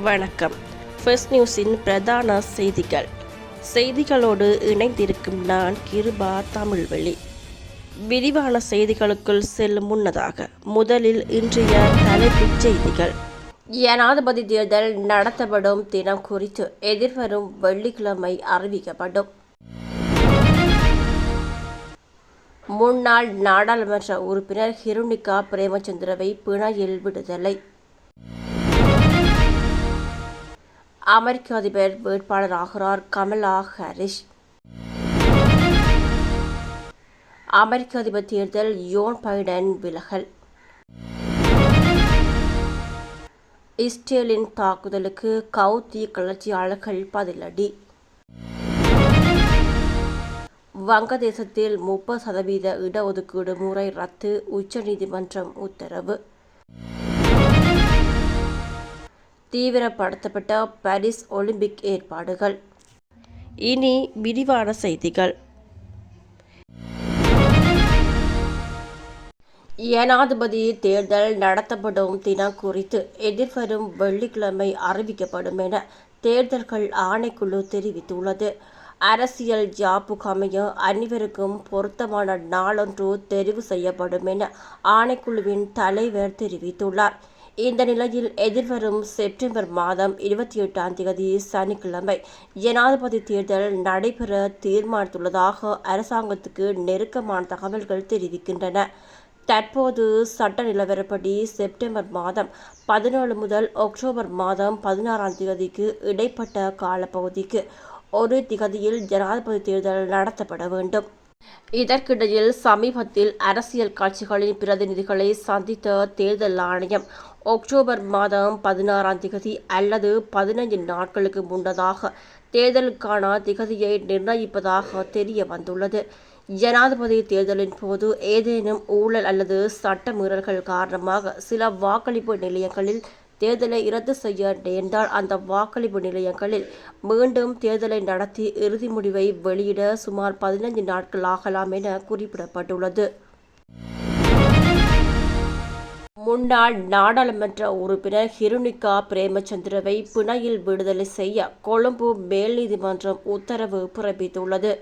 வணக்கம். ஃபர்ஸ்ட் நியூஸின் பிரதான செய்திகள். செய்திகளோடு இணைந்திருக்கும் நான் கிருபா தமிழ்வெளி. விரிவான செய்திகளுக்குள் செல்லும் முன்னதாக முதலில் இன்றைய தலைப்புச் செய்திகள். ஜனாதிபதி தேர்தல் நடத்தப்படும் தினம் குறித்து எதிர்வரும் வெள்ளிக்கிழமை அறிவிக்கப்படும். முன்னாள் நாடாளுமன்ற உறுப்பினர் ஹிருணிகா பிரேமச்சந்திரவை பிணையில் விடுதலை. அமெரிக்க அதிபர் வேட்பாளராகிறார் கமலா ஹாரிஸ். அமெரிக்க அதிபர் தேர்தல் யோன் பைடன் விலகல். இஸ்ரேலின் தாக்குதலுக்கு கவுத்தி கிளர்ச்சியாளர்கள் பதிலடி. வங்கதேசத்தில் முப்பது சதவீத இடஒதுக்கீடு முறை ரத்து உச்சநீதிமன்றம் உத்தரவு. தீவிரப்படுத்தப்பட்ட பாரிஸ் ஒலிம்பிக் ஏற்பாடுகள். இனி விரிவான செய்திகள். ஏனாதிபதி தேர்தல் நடத்தப்படும் தினம் குறித்து எதிர்வரும் வெள்ளிக்கிழமை அறிவிக்கப்படும் என தேர்தல்கள் ஆணைக்குழு தெரிவித்துள்ளது. அரசியல் ஜாப்புக்கமைய அனைவருக்கும் பொருத்தமான நாளொன்று தெரிவு செய்யப்படும் என ஆணைக்குழுவின் தலைவர் தெரிவித்துள்ளார். இந்த நிலையில் எதிர்வரும் செப்டம்பர் மாதம் இருபத்தி எட்டாம் தேதி சனிக்கிழமை ஜனாதிபதி தேர்தல் நடைபெற தீர்மானித்துள்ளதாக அரசாங்கத்துக்கு நெருக்கமான தகவல்கள் தெரிவிக்கின்றன. தற்போது சட்ட நிலவரப்படி செப்டம்பர் மாதம் பதினேழு முதல் அக்டோபர் மாதம் பதினாறாம் தேதிக்கு இடைப்பட்ட காலப்பகுதிக்கு ஒரு திகதியில் ஜனாதிபதி தேர்தல் நடத்தப்பட வேண்டும். இதற்கிடையில் சமீபத்தில் அரசியல் கட்சிகளின் பிரதிநிதிகளை சந்தித்த தேர்தல் ஆணையம் அக்டோபர் மாதம் பதினாறாம் திகதி அல்லது பதினைந்து நாட்களுக்கு முன்னதாக தேர்தலுக்கான திகதியை நிர்ணயிப்பதாக தெரிய வந்துள்ளது ஜனாதிபதி தேர்தலின் போது ஏதேனும் ஊழல் அல்லது சட்டமீறல்கள் காரணமாக சில வாக்களிப்பு நிலையங்களில் தேர்தலை ரத்து செய்ய நேர்ந்தால் அந்த வாக்களிப்பு நிலையங்களில் மீண்டும் தேர்தலை நடத்தி இறுதி முடிவை வெளியிட சுமார் பதினைந்து நாட்கள் ஆகலாம் என குறிப்பிடப்பட்டுள்ளது. முன்னாள் நாடாளுமன்ற உறுப்பினர் ஹிருணிகா பிரேமச்சந்திரவை பிணையில் விடுதலை செய்ய கொழும்பு மேல் நீதிமன்றம் உத்தரவு பிறப்பித்துள்ளது.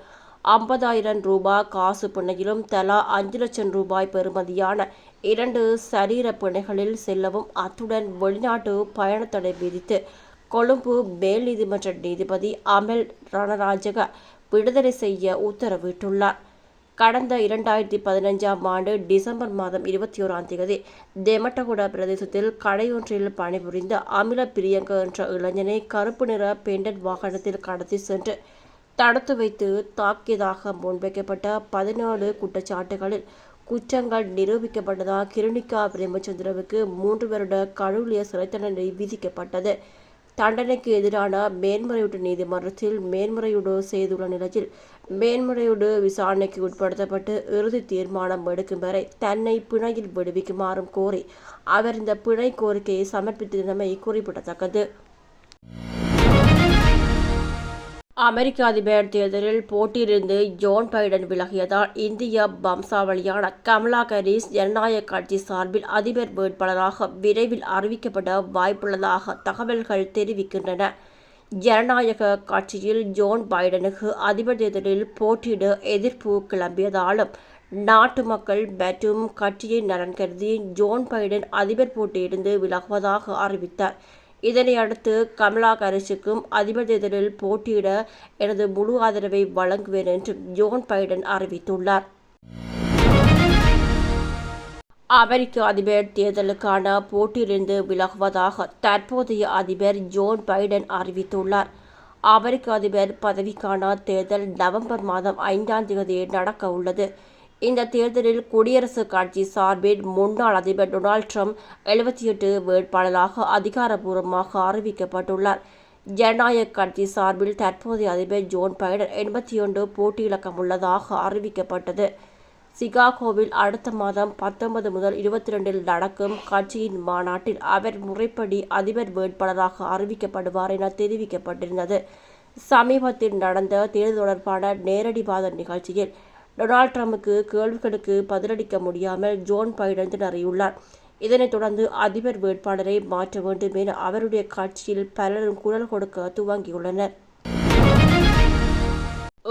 ஐம்பதாயிரம் ரூபாய் காசு பிணையிலும் தலா அஞ்சு லட்சம் ரூபாய் பெறுமதியான இரண்டு சரீர பிணைகளில் செல்லவும் அத்துடன் வெளிநாட்டு பயணத்தடை விதித்து கொழும்பு மேல் நீதிமன்ற நீதிபதி அமல் ரணராஜக விடுதலை செய்ய உத்தரவிட்டுள்ளார். கடந்த இரண்டாயிரத்தி பதினைஞ்சாம் ஆண்டு டிசம்பர் மாதம் இருபத்தி ஓராம் தேதி தெமட்டகுடா பிரதேசத்தில் கடையொன்றில் பணிபுரிந்த அமில பிரியங்க என்ற இளைஞனை கருப்பு நிற பெண்டட் வாகனத்தில் கடத்தி சென்று தடுத்து வைத்து தாக்கியதாக முன்வைக்கப்பட்ட பதினேழு குற்றச்சாட்டுகளில் குற்றங்கள் நிரூபிக்கப்பட்டதால் கிருணிகா பிரேமச்சந்திரவுக்கு மூன்று வருட கடவுளிய சிறை தண்டனை விதிக்கப்பட்டது. தண்டனைக்கு எதிரான மேன்முறையீட்டு நீதிமன்றத்தில் மேன்முறையீடு செய்துள்ள நிலையில் மேன்முறையீடு விசாரணைக்கு உட்படுத்தப்பட்டு இறுதி தீர்மானம் எடுக்கும் வரை தன்னை பிணையில் விடுவிக்குமாறும் கோரி அவர் இந்த பிணை கோரிக்கையை சமர்ப்பித்திருந்தமை குறிப்பிடத்தக்கது. அமெரிக்க அதிபர் தேர்தலில் போட்டியிலிருந்து ஜோன் பைடன் விலகியதால் இந்திய வம்சாவளியான கமலா ஹாரிஸ் ஜனநாயக கட்சி சார்பில் அதிபர் வேட்பாளராக விரைவில் அறிவிக்கப்பட வாய்ப்புள்ளதாக தகவல்கள் தெரிவிக்கின்றன. ஜனநாயக கட்சியில் ஜோன் பைடனுக்கு அதிபர் தேர்தலில் போட்டியிட எதிர்ப்பு கிளம்பியதாலும் நாட்டு மக்கள் மற்றும் கட்சியின் நலன் கருதி ஜோன் பைடன் அதிபர் போட்டியிலிருந்து விலகுவதாக அறிவித்தார். இதனை அடுத்து கமலா ஹாரிஸுக்கும் அதிபர் தேர்தலில் போட்டியிட எனது முழு ஆதரவை வழங்குவேன் என்று ஜோன் பைடன் அறிவித்துள்ளார். அமெரிக்க அதிபர் தேர்தலுக்கான போட்டியிலிருந்து விலகுவதாக தற்போதைய அதிபர் ஜோன் பைடன் அறிவித்துள்ளார். அமெரிக்க அதிபர் பதவிக்கான தேர்தல் நவம்பர் மாதம் ஐந்தாம் தேதி நடக்க உள்ளது. இந்த தேர்தலில் குடியரசுக் கட்சி சார்பில் முன்னாள் அதிபர் டொனால்ட் ட்ரம்ப் எழுபத்தி எட்டு வேட்பாளராக அதிகாரப்பூர்வமாக அறிவிக்கப்பட்டுள்ளார். ஜனநாயக கட்சி சார்பில் தற்போதைய அதிபர் ஜோன் பைடன் எண்பத்தி ஒன்று போட்டியிலக்கம் உள்ளதாக அறிவிக்கப்பட்டது. சிகாகோவில் அடுத்த மாதம் பத்தொன்பது முதல் இருபத்தி ரெண்டில் நடக்கும் கட்சியின் மாநாட்டில் அவர் முறைப்படி அதிபர் வேட்பாளராக அறிவிக்கப்படுவார் என தெரிவிக்கப்பட்டிருந்தது. சமீபத்தில் நடந்த தேர்தல் தொடர்பான நேரடிவாத நிகழ்ச்சியில் டொனால்ட் ட்ரம்புக்கு கேள்விகளுக்கு பதிலளிக்க முடியாமல் ஜோன் பைடன் திணறியுள்ளார். இதனைத் தொடர்ந்து அதிபர் வேட்பாளரை மாற்ற வேண்டும் என அவருடைய கட்சியில் பலரும் குரல் கொடுக்க துவங்கியுள்ளனர்.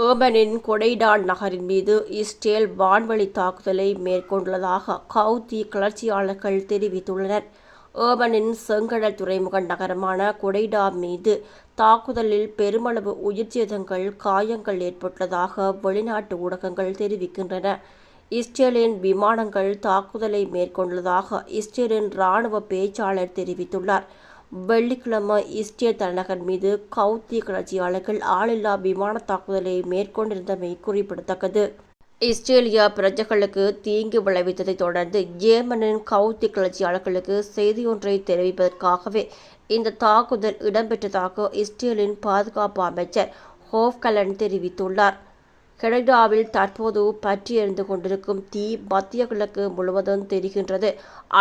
ஏமனின் கொடைடான் நகரின் மீது இஸ்ரேல் வான்வழி தாக்குதலை மேற்கொண்டுள்ளதாக கவுதி கிளர்ச்சியாளர்கள் தெரிவித்துள்ளனர். ஏமனின் செங்கடல் துறைமுக நகரமான கொடைடா மீது தாக்குதலில் பெருமளவு உயிர் சேதங்கள் காயங்கள் ஏற்பட்டுள்ளதாக வெளிநாட்டு ஊடகங்கள் தெரிவிக்கின்றன. இஸ்ரேலின் விமானங்கள் தாக்குதலை மேற்கொண்டதாக இஸ்ரேலின் இராணுவ பேச்சாளர் தெரிவித்துள்ளார். வெள்ளிக்கிழமை இஸ்ரேல் தலைநகர் மீது கவுத்தி கிளர்ச்சியாளர்கள் ஆளில்லா விமான தாக்குதலை மேற்கொண்டிருந்தமை குறிப்பிடத்தக்கது. இஸ்ரேலியா பிரஜைகளுக்கு தீங்கு விளைவித்ததை தொடர்ந்து ஏமனின் கவுத்தி கிளர்ச்சியாளர்களுக்கு செய்தியொன்றை தெரிவிப்பதற்காகவே இந்த தாக்குதல் இடம்பெற்றதாக இஸ்ரேலின் பாதுகாப்பு அமைச்சர் ஹோஃப்கலன் தெரிவித்துள்ளார். கனடாவில் தற்போது பற்றி எறிந்து கொண்டிருக்கும் தீ மத்திய கிழக்கு முழுவதும் தெரிகின்றது.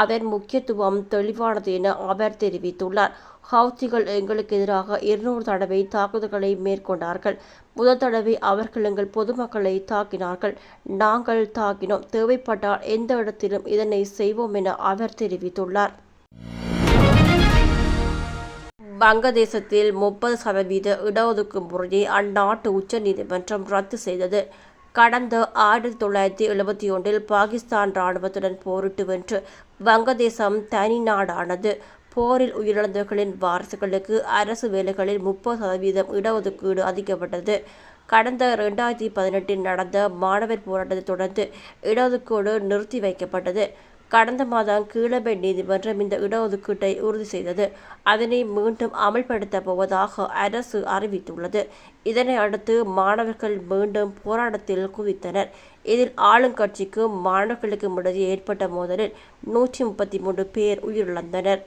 அதன் முக்கியத்துவம் தெளிவானது என அவர் தெரிவித்துள்ளார். ஹவுத்திகள் எங்களுக்கு எதிராக இருநூறு தடவை தாக்குதல்களை மேற்கொண்டார்கள். முதல் தடவை அவர்கள் எங்கள் பொதுமக்களை தாக்கினார்கள். நாங்கள் தாக்கினோம். தேவைப்பட்டால் எந்த இடத்திலும் இதனை செய்வோம் என அவர் தெரிவித்துள்ளார். வங்கதேசத்தில் முப்பது சதவீத இடஒதுக்கு முறையை அந்நாட்டு உச்ச நீதிமன்றம் ரத்து செய்தது. கடந்த ஆயிரத்தி தொள்ளாயிரத்தி எழுபத்தி ஒன்றில் பாகிஸ்தான் இராணுவத்துடன் போரிட்டு வென்று வங்கதேசம் தனி நாடானது. போரில் உயிரிழந்தவர்களின் வாரிசுகளுக்கு அரசு வேலைகளில் முப்பது சதவீதம் இடஒதுக்கீடு அதிகப்பட்டது. கடந்த ரெண்டாயிரத்தி பதினெட்டில் நடந்த மாணவர் போராட்டத்தை தொடர்ந்து இடஒதுக்கீடு நிறுத்தி வைக்கப்பட்டது. கடந்த மாதம் கீழமை நீதிமன்றம் இந்த இடஒதுக்கீட்டை உறுதி செய்தது. அதனை மீண்டும் அமல்படுத்தப் போவதாக அரசு அறிவித்துள்ளது. இதனை அடுத்து மாணவர்கள் மீண்டும் போராட்டத்தில் குவித்தனர். இதில் ஆளுங்கட்சிக்கும் மாணவர்களுக்கும் இடையே ஏற்பட்ட மோதலில் நூற்றி முப்பத்தி மூன்று பேர் உயிரிழந்தனர்.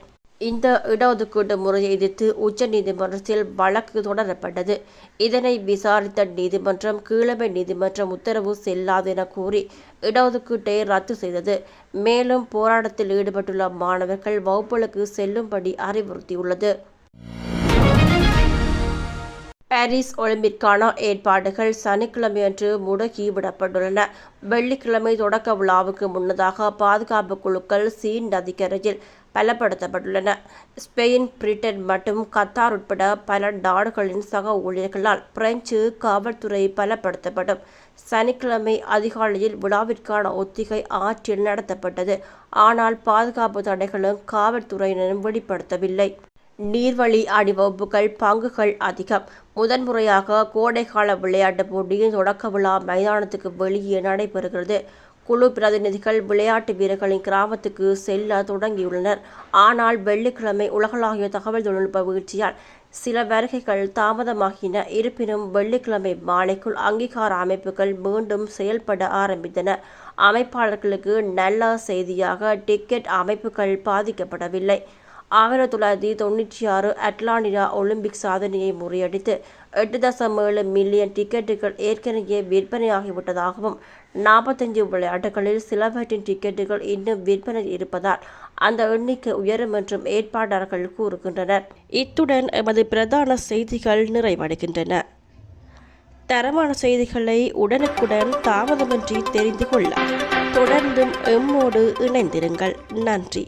இந்த இடஒதுக்கீடு முறையை எதிர்த்து உச்ச நீதிமன்றத்தில் வழக்கு தொடரப்பட்டது. இதனை விசாரித்த நீதிமன்றம் கீழமை நீதிமன்றம் உத்தரவு செல்லாது என கூறி இடஒதுக்கீட்டை ரத்து செய்தது. மேலும் போராட்டத்தில் ஈடுபட்டுள்ள மாணவர்கள் வகுப்புகளுக்கு செல்லும்படி அறிவுறுத்தியுள்ளது. பாரிஸ் ஒலிம்பிக்கான ஏற்பாடுகள் சனிக்கிழமையன்று முடக்கி விடப்பட்டுள்ளன. வெள்ளிக்கிழமை தொடக்க விழாவுக்கு முன்னதாக பாதுகாப்பு குழுக்கள் சீன் நதிக்கரையில் பலப்படுத்தப்பட்டுள்ளன. ஸ்பெயின் பிரிட்டன் மற்றும் கத்தார் உட்பட பல நாடுகளின் சக ஊழியர்களால் பிரெஞ்சு காவல்துறை பலப்படுத்தப்படும். சனிக்கிழமை அதிகாலையில் விழாவிற்கான ஒத்திகை ஆற்றில் நடத்தப்பட்டது. ஆனால் பாதுகாப்பு தடைகளும் காவல்துறையினரும் வெளிப்படுத்தவில்லை. நீர்வழி அணிவகுப்புகள் பங்குகள் அதிகம். முதன்முறையாக கோடைக்கால விளையாட்டுப் போட்டியின் தொடக்க விழா மைதானத்துக்கு வெளியே நடைபெறுகிறது. குழு பிரதிநிதிகள் விளையாட்டு வீரர்களின் கிராமத்துக்கு செல்ல தொடங்கியுள்ளனர். ஆனால் வெள்ளிக்கிழமை உலகளாவிய தகவல் தொழில்நுட்ப வீழ்ச்சியால் சில வருகைகள் தாமதமாகின. இருப்பினும் வெள்ளிக்கிழமை மாலைக்குள் அங்கீகார அமைப்புகள் மீண்டும் செயல்பட ஆரம்பித்தன. அமைப்பாளர்களுக்கு நல்ல செய்தியாக டிக்கெட் அமைப்புகள் பாதிக்கப்படவில்லை. ஆயிரத்தி தொள்ளாயிரத்தி தொண்ணூற்றி ஆறு அட்லாண்டியா ஒலிம்பிக் சாதனையை முறியடித்து எட்டு தசம் ஏழு மில்லியன் டிக்கெட்டுகள் ஏற்கனவே விற்பனையாகிவிட்டதாகவும் நாற்பத்தஞ்சு விளையாட்டுகளில் சிலவற்றின் டிக்கெட்டுகள் இன்னும் விற்பனை இருப்பதால் அந்த எண்ணிக்கை உயரும் என்றும் ஏற்பாட்டாளர்கள் கூறுகின்றனர். இத்துடன் எமது பிரதான செய்திகள் நிறைவடைகின்றன. தரமான செய்திகளை உடனுக்குடன் தாமதமின்றி தெரிந்து கொள்ள தொடர்ந்தும் எம்மோடு இணைந்திருங்கள். நன்றி.